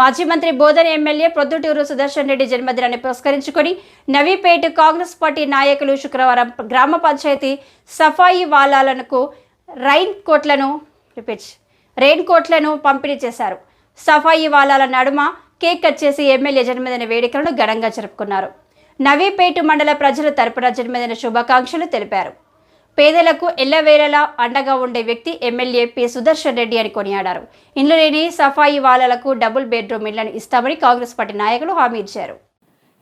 మాజీ మంత్రి బోధన ఎమ్మెల్యే ప్రొద్దుటూరు సుదర్శన్ రెడ్డి జన్మదినాన్ని పురస్కరించుకొని నవీపేట కాంగ్రెస్ పార్టీ నాయకులు శుక్రవారం గ్రామ పంచాయతీ సఫాయి వాలాలకు రైన్ కోట్లను రిపీట్ రెయిన్ కోట్లను పంపిణీ చేశారు. సఫాయి వాలాల నడుమ కేక్ కట్ చేసి ఎమ్మెల్యే జన్మదిన వేడుకలను ఘనంగా జరుపుకున్నారు. నవీపేట మండల ప్రజల తరపున జన్మదిన శుభాకాంక్షలు తెలిపారు. పేదలకు ఎల్లవేళలా అండగా ఉండే వ్యక్తి ఎమ్మెల్యే పి. సుదర్శన్ రెడ్డి అని కొనియాడారు. ఇండ్లు లేని సఫాయి వాళ్ళకు డబుల్ బెడ్రూమ్ ఇళ్ళను ఇస్తామని కాంగ్రెస్ పార్టీ నాయకులు హామీ ఇచ్చారు.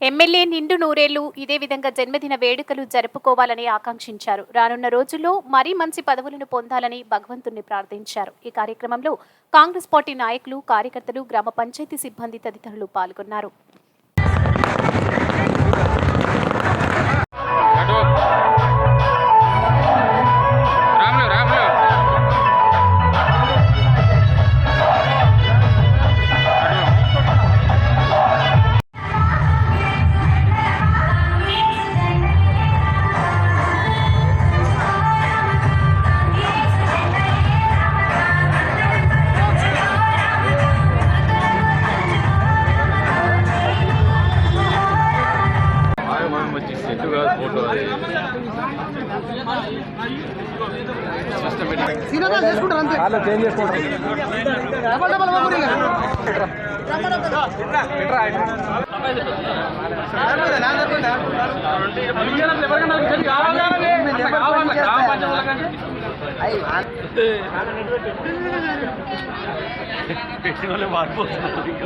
ఎమ్మెల్యే నిండు నూరేళ్ళు ఇదే విధంగా జన్మదిన వేడుకలు జరుపుకోవాలని ఆకాంక్షించారు. రానున్న రోజుల్లో మరీ మంచి పదవులను పొందాలని భగవంతుణ్ణి ప్రార్థించారు. ఈ కార్యక్రమంలో కాంగ్రెస్ పార్టీ నాయకులు కార్యకర్తలు గ్రామ పంచాయతీ సిబ్బంది తదితరులు పాల్గొన్నారు. సిస్టమేటిక్ పెట్టిన వాళ్ళే మారిపోతున్నారు.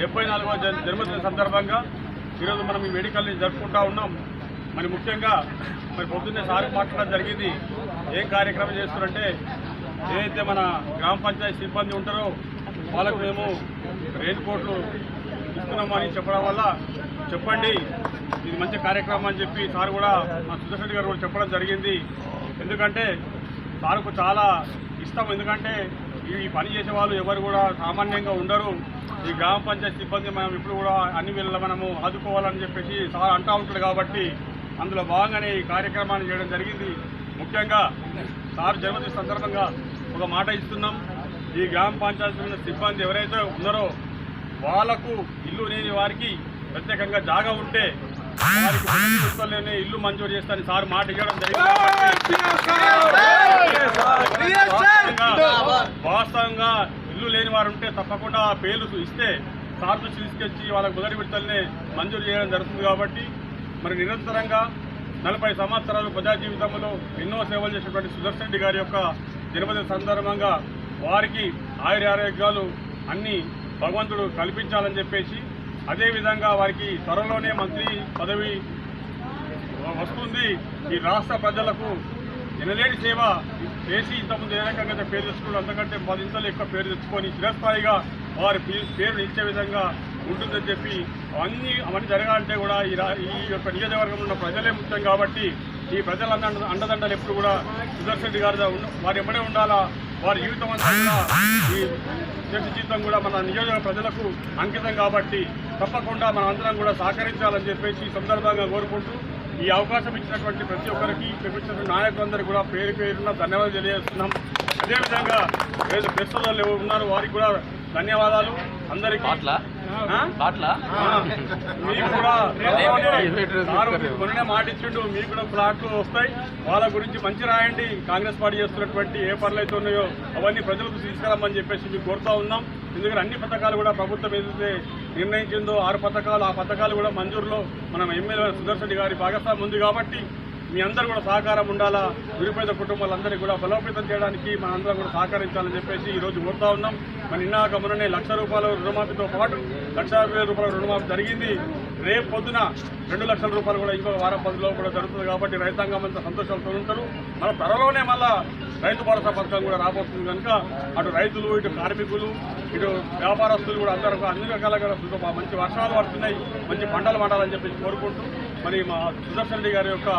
డెబ్బై నాలుగవ జన్మదిన సందర్భంగా ఈరోజు మనం ఈ వేడుకల్ని జరుపుకుంటా ఉన్నాం. మరి ముఖ్యంగా మరి పొద్దున్నే సార్ మాట్లాడడం జరిగింది. ఏం కార్యక్రమం చేస్తున్నారంటే ఏదైతే మన గ్రామ పంచాయతీ సిబ్బంది ఉంటారో వాళ్ళకు మేము రెయిన్ కోట్లు ఇస్తున్నామని చెప్పడం వల్ల చెప్పండి ఇది మంచి కార్యక్రమం అని చెప్పి సార్ కూడా మా సుదర్శన్ గారు కూడా చెప్పడం జరిగింది. ఎందుకంటే సార్కు చాలా ఇష్టం. ఎందుకంటే ఈ పని చేసే వాళ్ళు ఎవరు కూడా సామాన్యంగా ఉండరు. ఈ గ్రామ పంచాయతీ సిబ్బంది మనం ఇప్పుడు కూడా అన్ని వేళ మనము ఆదుకోవాలని చెప్పేసి సార్ అంటా ఉంటాడు కాబట్టి అందులో భాగంగానే ఈ కార్యక్రమాన్ని చేయడం జరిగింది. ముఖ్యంగా సార్ జన్మదిన సందర్భంగా ఒక మాట ఇస్తున్నాం. ఈ గ్రామ పంచాయతీ సిబ్బంది ఎవరైతే ఉన్నారో వాళ్ళకు ఇల్లు లేని వారికి ప్రత్యేకంగా జాగా ఉంటే వారికి ఇల్లు మంజూరు చేస్తానని సార్ మాట ఇవ్వడం జరిగింది. వాస్తవంగా ఇల్లు లేని వారు ఉంటే తప్పకుండా ఆ పేర్లు ఇస్తే సార్ దృష్టి తీసుకొచ్చి వాళ్ళకు మొదటి విడతలనే మంజూరు చేయడం జరుగుతుంది కాబట్టి మరి నిరంతరంగా నలభై సంవత్సరాలు ప్రజా జీవితంలో ఎన్నో సేవలు చేసినటువంటి సుదర్శన్ రెడ్డి గారి యొక్క జన్మదిన సందర్భంగా వారికి ఆయురారోగ్యాలు అన్ని భగవంతుడు కల్పించాలని చెప్పేసి అదేవిధంగా వారికి త్వరలోనే మంత్రి పదవి వస్తుంది. ఈ రాష్ట్ర ప్రజలకు వినలేని సేవ చేసి ఇంతకుముందు ఏ రకంగా పేరు తెచ్చుకున్నారు అంతకంటే పదింతలు ఎక్కువ పేరు తెచ్చుకొని చిరస్థాయిగా వారి పేరు ఇచ్చే విధంగా ఉంటుందని చెప్పి అవన్నీ అవన్నీ జరగాలంటే కూడా ఈ ఈ యొక్క నియోజకవర్గంలో ఉన్న ప్రజలే ముఖ్యం కాబట్టి ఈ ప్రజల అండదండలు ఎప్పుడు కూడా సుదర్శన్ రెడ్డి గారి వారు ఉన్న- ఎమ్మడే ఉండాలా? వారి జీవితం అంతా కూడా ఈ దేశ జీవితం కూడా మన నియోజక ప్రజలకు అంకితం కాబట్టి తప్పకుండా మన అందరం కూడా సహకరించాలని చెప్పేసి సందర్భంగా కోరుకుంటూ ఈ అవకాశం ఇచ్చినటువంటి ప్రతి ఒక్కరికి ఇచ్చినటువంటి నాయకులందరికీ కూడా పేరు పేరున ధన్యవాదాలు తెలియజేస్తున్నాం. అదేవిధంగా ఏదో ప్రస్తుతాలు ఎవరు ఉన్నారో వారికి కూడా ధన్యవాదాలు. అందరికీ మీకు కూడా మొన్ననే మాట ఇచ్చిండు మీకు కూడా ఫ్లాట్లు వస్తాయి. వాళ్ళ గురించి మంచి రాయండి. కాంగ్రెస్ పార్టీ చేస్తున్నటువంటి ఏ పనులు అయితే ఉన్నాయో అవన్నీ ప్రజలకు తీసుకురమ్మని చెప్పేసి మీకు కోరుతా ఉన్నాం. ఎందుకంటే అన్ని పథకాలు కూడా ప్రభుత్వం ఏదైతే నిర్ణయించిందో ఆరు పథకాలు ఆ పథకాలు కూడా మంజూరులో మనం ఎమ్మెల్యే సుదర్శన్ రెడ్డి గారి భాగస్వామ్యం ఉంది కాబట్టి మీ అందరూ కూడా సహకారం ఉండాలా? నిరుపేద కుటుంబాలందరికీ కూడా బలోపేతం చేయడానికి మనందరం కూడా సహకరించాలని చెప్పేసి ఈరోజు కోరుతా ఉన్నాం. మన నిన్నాక మొన్ననే లక్ష రూపాయల రుణమాఫీతో పాటు లక్ష రూపాయల రుణమాఫీ జరిగింది. రేపు పొద్దున రెండు లక్షల రూపాయలు కూడా ఇంకొక వారం పదిలో కూడా జరుగుతుంది కాబట్టి రైతాంగం అంతా సంతోషంతో ఉంటారు. మన త్వరలోనే మళ్ళా రైతు భరోసా పథకం కూడా రాబోతుంది కనుక అటు రైతులు ఇటు కార్మికులు ఇటు వ్యాపారస్తులు కూడా అందరూ అన్ని రకాలుగా మంచి వర్షాలు పడుతున్నాయి మంచి పంటలు పండాలని చెప్పేసి కోరుకుంటూ మరి మా సుదర్శన్ రెడ్డి గారి యొక్క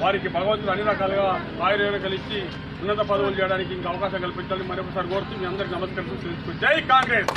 వారికి భగవంతుడు అన్ని రకాలుగా ఆయుర్వేదం ఇచ్చి ఉన్నత పదవులు చేయడానికి ఇంకా అవకాశం కల్పించాలని మరొకసారి కోరుతూ మీ అందరికి నమస్కరిస్తూ జై కాంగ్రెస్!